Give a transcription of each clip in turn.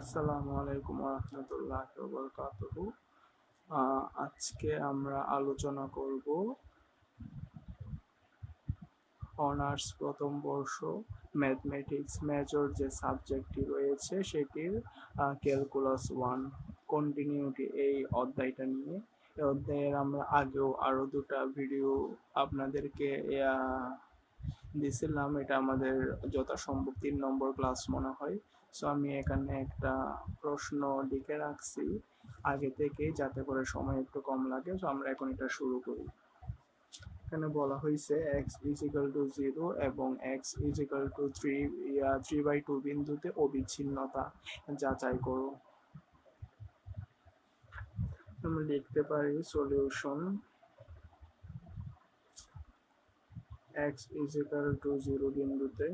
আসসালামু আলাইকুম রহমতুল্লাহ বরকাতুহু আজকে আমরা আলোচনা করব অনার্স প্রথম বর্ষ ম্যাথমেটিক্স মেজর যে সাবজেক্টটি রয়েছে সেটির ক্যালকুলাস ওয়ান। কন্টিনিউটি এই অধ্যায়টা নিয়ে। এই অধ্যায়ের আমরা আগেও আরও দুটা ভিডিও আপনাদেরকে দিছিলাম এটা আমাদের যথাসম্ভব তিন নম্বর ক্লাস মনে হয়। সো আমি এখানে একটা প্রশ্ন লিখে রাখছি আগে থেকে যাতে করে সময় একটু কম লাগে। সো আমরা এখন এটা শুরু করি। এখানে বলা হয়েছে x is equal to zero এবং x is equal to three three by two বিন্দুতে অবিচ্ছিন্নতা যাচাই করো। আমরা লিখতে পারি solution x is equal to zero বিন্দুতে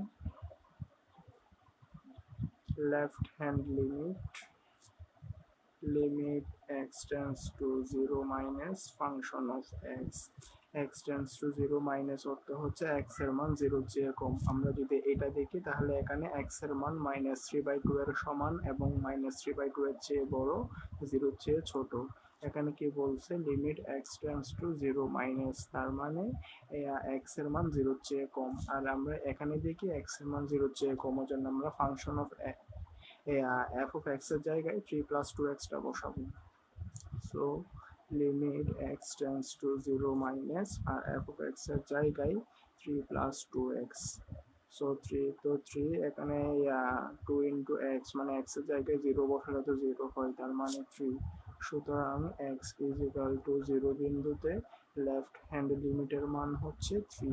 left hand limit limit x tends to 0 minus function of x. x tends to 0 minus অর্থ হচ্ছে x এর মান 0 চেয়ে কম আমরা যদি এটা দেখি, তাহলে এখানে x এর মান মাইনাস থ্রি বাই টু এর সমান এবং মাইনাস থ্রি বাই টু এর চেয়ে বড় জিরোর চেয়ে ছোট। এখানে কি বলছে? Limit x tends to zero minus তার মানে এক্সের মান জিরোর চেয়ে কম। আর আমরা এখানে দেখি এক্সের মান জিরোর চেয়ে কম জন্য আমরা ফাংশন অফ এফ অফ এক্সের জায়গায় থ্রি প্লাস টু এক্সটা বসাবো। So limit x tends to zero minus R F of এক্সের জায়গায় three plus two x so three তো থ্রি এখানে টু ইন্টু এক্স মানে এক্সের জায়গায় জিরো বসালে তো জিরো হয়, তার মানে থ্রি সুতরাং x is equal to zero বিন্দুতে লেফট হ্যান্ড লিমিটের মান হচ্ছে থ্রি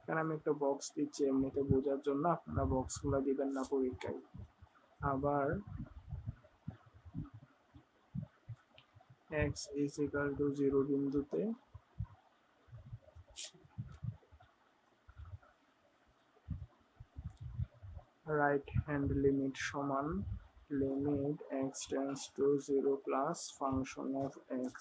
এখানে আমি একটা বক্স দিচ্ছি এমনিতে বোঝার জন্য, আপনারা বক্সগুলো দিবেন না পরীক্ষায়। আবার x is equal to 0 বিন্দুতে রাইট হ্যান্ড লিমিট সমান limit x tends to 0 plus function of x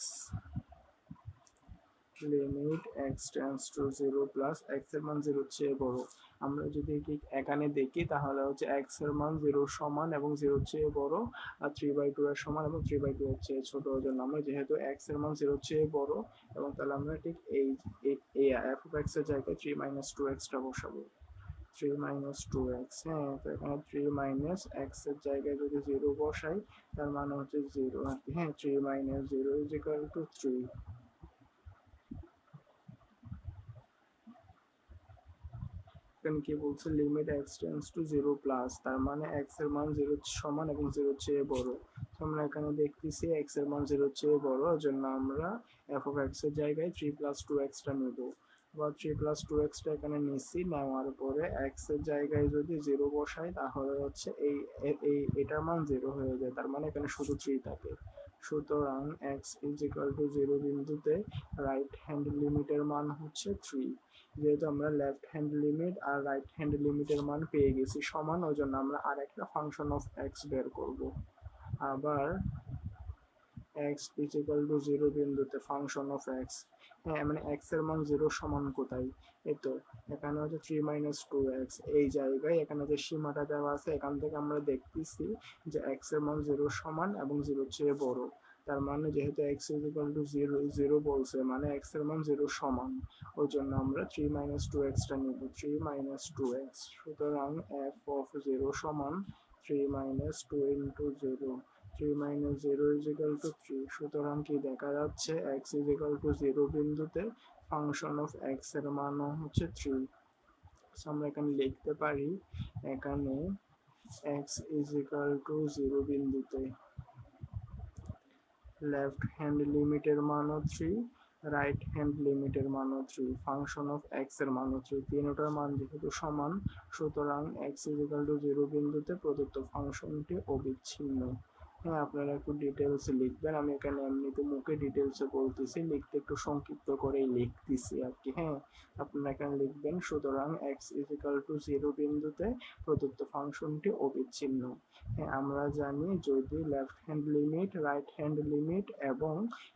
limit x tends to zero plus এক্সের মান জিরোর চেয়ে বড়। আমরা যদি এখানে দেখি, তাহলে হচ্ছে এক্সের মান জিরোর সমান এবং জিরোর চেয়ে বড় আর থ্রি বাই টু এর সমান এবং থ্রি বাই টু এর চেয়ে ছোট। জন্য আমরা যেহেতু এক্সের মান জিরোর চেয়ে বড় এবং তাহলে আমরা ঠিক এই অফ এক্সের জায়গায় থ্রি মাইনাস টু বসাবো। থ্রি মাইনাস টু এক্স হ্যাঁ তো এখানে থ্রি মাইনাস এর জায়গায় যদি জিরো বসাই, তার মানে হচ্ছে জিরো হ্যাঁ three minus zero is equal to three এখানে কি বলছে? Limit x tends to zero plus তার মানে এক্সের মান জিরো সমান এবং জিরো চেয়ে বড়। আমরা এখানে দেখতেছি এক্সের মান জিরো চেয়ে বড় জন্য আমরা এক্সের জায়গায় থ্রি প্লাস টু এক্সটা নেব বা থ্রি প্লাস টু এক্সটা এখানে নিচ্ছি নেওয়ার পরে এক্সের জায়গায় যদি জিরো বসাই, তাহলে হচ্ছে এই এই, এটার মান জিরো হয়ে যায়। তার মানে এখানে শুধু থ্রি থাকে। সুতরাং x is equal to zero বিন্দুতে রাইট হ্যান্ড লিমিটের মান হচ্ছে থ্রি যেহেতু আমরা লেফট হ্যান্ড লিমিট আর রাইট হ্যান্ড লিমিটের মান পেয়ে গেছি সমান ওই জন্য আমরা আর একটা ফাংশন অফ এক্স বের করব। আবার x is equal to zero বিন্দুতে ফাংশন অফ এক্স হ্যাঁ মানে এক্সের মান জিরো সমান কোথায়? এই তো, এখানে হচ্ছে থ্রি মাইনাস টু এক্স এই জায়গায় এখানে যে সীমাটা দেওয়া আছে, এখান থেকে আমরা দেখতেছি যে এক্সের মান জিরো সমান এবং জিরোর চেয়ে বড়। তার মানে যেহেতু x is equal to zero zero বলছে মানে এক্সের মান জিরো সমান। ওই জন্য আমরা থ্রি মাইনাস টু এক্সটা নিব। থ্রি মাইনাস টু এক্স সুতরাং এফ অফ জিরো সমান three minus two into zero three minus zero is equal to three সুতরাং কি দেখা যাচ্ছে? X is equal to zero বিন্দুতে ফাংশন অফ এক্সের মানও হচ্ছে থ্রি আমরা এখানে লিখতে পারি, এখানে x is equal to zero বিন্দুতে। লেফট হ্যান্ড লিমিটের মানও থ্রি রাইট হ্যান্ড লিমিটের মানও থ্রি ফাংশন অফ এক্সের মান থ্রি তিনটার মান যেহেতু সমান, সুতরাং এক্স ইজিক্যাল টু জিরো বিন্দুতে প্রদত্ত ফাংশনটি অবিচ্ছিন্ন। হ্যাঁ আপনারা একটু ডিটেলস লিখবেন। আমি এখানে এমনিতে মুখে ডিটেলসে বলতেছি, লিখতে একটু সংক্ষিপ্ত করেই লিখতেছি আর কি হ্যাঁ। আপনারা এখানে লিখবেন, সুতরাং এক্স ইজিক্যাল টু জিরো বিন্দুতে প্রদত্ত ফাংশনটি অবিচ্ছিন্ন। হ্যাঁ আমরা জানি যদি left hand limit right hand limit এবং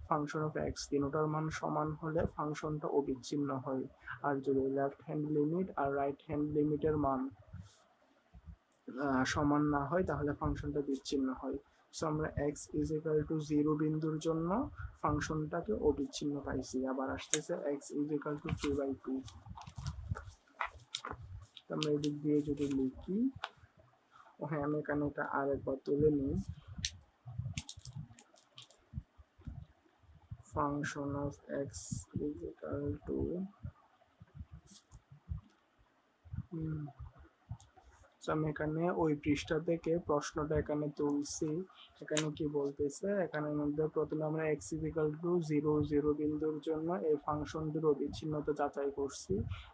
ফাংশন অফ এক্স তিনটার মান সমান হলে ফাংশনটা অবিচ্ছিন্ন হয়। আর যদি লেফট হ্যান্ড লিমিট আর রাইট হ্যান্ড লিমিটের মান সমান না হয়, তাহলে ফাংশনটা বিচ্ছিন্ন হয়। সো আমরা x is equal to zero বিন্দুর জন্য ফাংশনটাকে অবিচ্ছিন্ন পাইছি। আবার আসতেছে x is equal to three by two আমরা এদিক দিয়ে যদি লিখি, ও হ্যাঁ আমি এখানে এটা আরেকবার তুলে নিই। Function of x is equal to, hmm আমি এখানে ওই পৃষ্ঠা থেকে প্রশ্নটা এখানে তুলছি। এখানে কি বলতেছে? এখানে মধ্যে প্রথমে আমরা x is equal to zero zero বিন্দুর জন্য এই ফাংশনটির অবিচ্ছিন্নতা যাচাই করছি।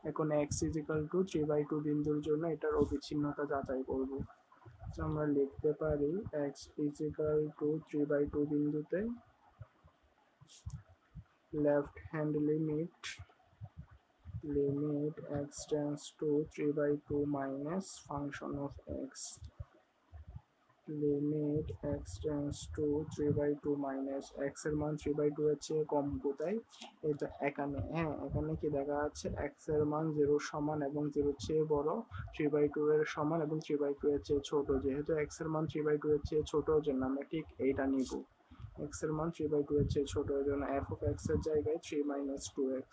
এখন x is equal to three by two বিন্দুর জন্য এটার অবিচ্ছিন্নতা যাচাই করব। আমরা লিখতে পারি x is equal to three by two বিন্দুতে left hand limit limit x tends to 3 by 2 minus function of x. Limit x tends to 3 by 2 minus x এর মান 3 by 2 এর চেয়ে কম কোথায়? তো এখানে। হ্যাঁ এখানে কি দেখা যাচ্ছে? x এর মান 0 সমান এবং 0 এর চেয়ে বড় 3 by 2 এর সমান এবং 3 by 2 এর চেয়ে ছোট। যেহেতু x এর মান 3 by 2 এর চেয়ে ছোট জন্য আমরা ঠিক এইটা নিব। x এর মান 3 by 2 এর চেয়ে ছোট জন্য f of x এর জায়গায় 3 minus 2x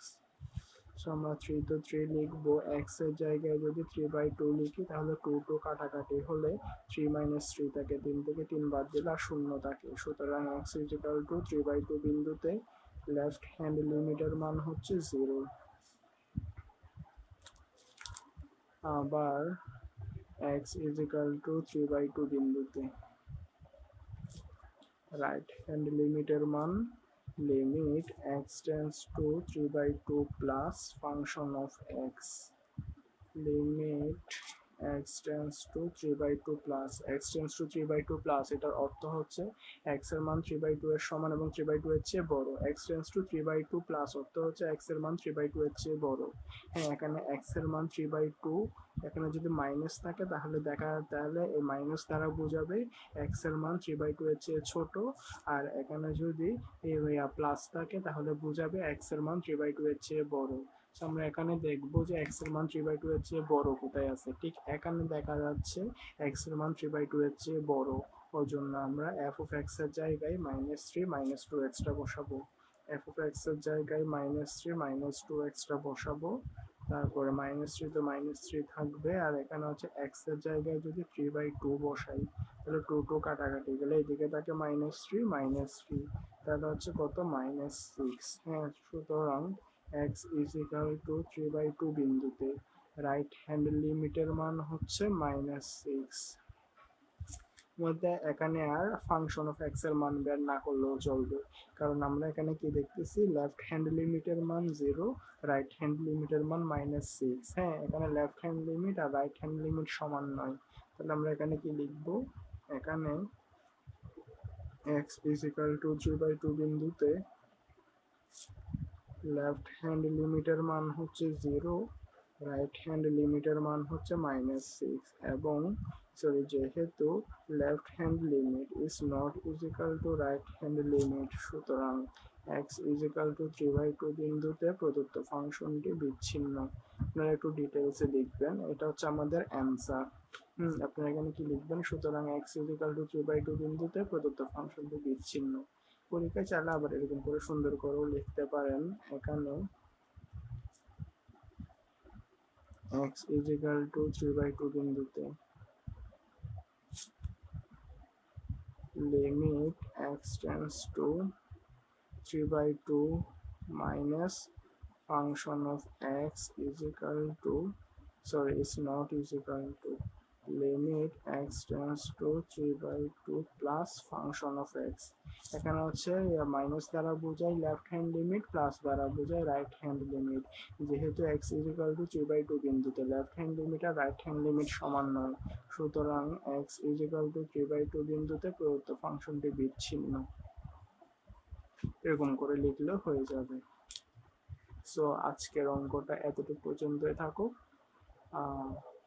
সো আমরা 3 তো 3 লিখব x জায়গায় যদি থ্রি বাই টু লিখি, তাহলে 2 2 কাটাকাটি হলে 3 minus 3 থাকে তিন থেকে তিন বাদ দিলে আর শূন্য থাকে। সুতরাং এক্স equal to 3 by 2 বিন্দুতে লেফট হ্যান্ড লিমিটের মান হচ্ছে জিরো আবার এক্স equal to 3 by 2 বিন্দুতে রাইট হ্যান্ড লিমিটের মান limit x tends to 3 by 2 plus function of x. Limit x tends to 3 by 2 plus. X tends to 3 by 2 plus. এটার অর্থ হচ্ছে x এর মান 3 by 2 এর সমান এবং 3 by 2 এর চেয়ে বড়। X tends to 3 by 2 plus অর্থ হচ্ছে x এর মান 3 by 2 এর চেয়ে বড়। হ্যাঁ এখানে x এর মান 3 by 2 এখানে যদি মাইনাস থাকে তাহলে দেখা, তাহলে এই মাইনাস দ্বারা বোঝাবে x এর মান 3 by 2 এর চেয়ে ছোট। আর এখানে যদি প্লাস থাকে তাহলে বোঝাবে x এর মান 3 by 2 এর চেয়ে বড়। আমরা এখানে দেখব যে x এর মান 3 by 2 এর চেয়ে বড় কোথায় আছে। ঠিক এখানে দেখা যাচ্ছে x এর মান 3 by 2 এর চেয়ে বড়। ওই জন্য আমরা f of x এর জায়গায় minus three minus two extra বসাবো। f of x এর জায়গায় minus three minus two extra বসাবো। তারপরে মাইনাস থ্রি তো মাইনাস থ্রি থাকবে। আর এখানে হচ্ছে x এর জায়গায় যদি থ্রি বাই টু বসাই, তাহলে টু টু কাটাকাটি গেলে এদিকে থাকে মাইনাস থ্রি মাইনাস থ্রি তাহলে হচ্ছে কত? মাইনাস সিক্স হ্যাঁ সুতরাং x is equal to three by two বিন্দুতে রাইট হ্যান্ড লিমিটের মান হচ্ছে মাইনাস সিক্স মধ্যে এখানে আর ফাংশন অফ এক্সের মান বের না করলেও চলবে। কারণ আমরা এখানে কি দেখতেছি? লেফট হ্যান্ড লিমিটের মান জিরো রাইট হ্যান্ড লিমিটের মান মাইনাস সিক্স হ্যাঁ এখানে লেফট হ্যান্ড লিমিট আর রাইট হ্যান্ড লিমিট সমান নয়। তাহলে আমরা এখানে কি লিখব? এখানে x is equal to three by two বিন্দুতে লেফট হ্যান্ড লিমিটের মান হচ্ছে জিরো রাইট হ্যান্ড লিমিটের মান হচ্ছে মাইনাস সিক্স এবং সরি যেহেতু left hand limit is not equal to right hand limit সুতরাং x is equal to three by two বিন্দুতে প্রদত্ত ফাংশনটি বিচ্ছিন্ন। আপনারা একটু ডিটেলসে লিখবেন এটা হচ্ছে আমাদের অ্যান্সার আপনারা এখানে কি লিখবেন? সুতরাং x is equal to three by two বিন্দুতে প্রদত্ত ফাংশনটি বিচ্ছিন্ন। পরীক্ষায় চাইলে আবার এরকম করে সুন্দর করেও লিখতে পারেন এখানে x is equal to 3 by 2 বিন্দুতে limit x tends to 3 by 2 minus function of x is equal to sorry it's not is equal to limit x tends to 3 by 2 plus function of x. এখানে হচ্ছে minus দ্বারা বোঝায় left hand limit plus দ্বারা বোঝায় right hand limit যেহেতু x is equal to three by two বিন্দুতে left hand limit আর right hand limit সমান নয়, সুতরাং x is equal to three by two বিন্দুতে প্রদত্ত ফাংশনটি বিচ্ছিন্ন। এরকম করে লিখলে হয়ে যাবে। সো আজকের অঙ্কটা এতটুকু পর্যন্তই থাকুক।